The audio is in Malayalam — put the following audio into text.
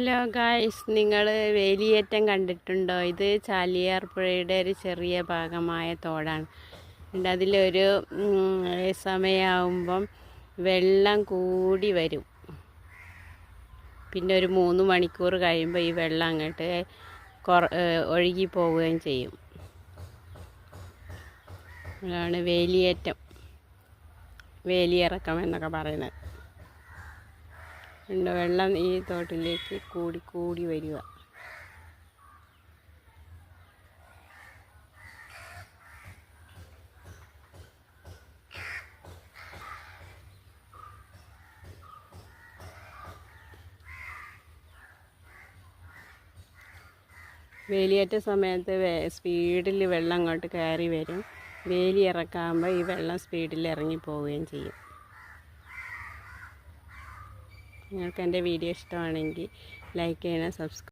ഹലോ ഗായ്സ് നിങ്ങൾ വേലിയേറ്റം കണ്ടിട്ടുണ്ടോ? ഇത് ചാലിയാർ പുഴയുടെ ഒരു ചെറിയ ഭാഗമായ തോടാണ്. ഉണ്ട് അതിലൊരു സമയമാകുമ്പം വെള്ളം കൂടി വരും. പിന്നെ ഒരു മൂന്ന് മണിക്കൂർ കഴിയുമ്പോൾ ഈ വെള്ളം അങ്ങോട്ട് കുറ ഒഴുകി പോവുകയും ചെയ്യും. അതാണ് വേലിയേറ്റം. വേലിയിറക്കം എന്നൊക്കെ പറയുന്നത്. ഉണ്ട്? വെള്ളം ഈ തോട്ടിലേക്ക് കൂടി കൂടി വരിക. വേലിയേറ്റ സമയത്ത് സ്പീഡിൽ വെള്ളം അങ്ങോട്ട് കയറി വരും. വേലി ഇറക്കാകുമ്പോൾ ഈ വെള്ളം സ്പീഡിൽ ഇറങ്ങി പോവുകയും ചെയ്യും. നിങ്ങൾക്ക് എന്റെ വീഡിയോ ഇഷ്ടമാണെങ്കിൽ ലൈക്ക് ചെയ്യണം സബ്സ്ക്രൈബ്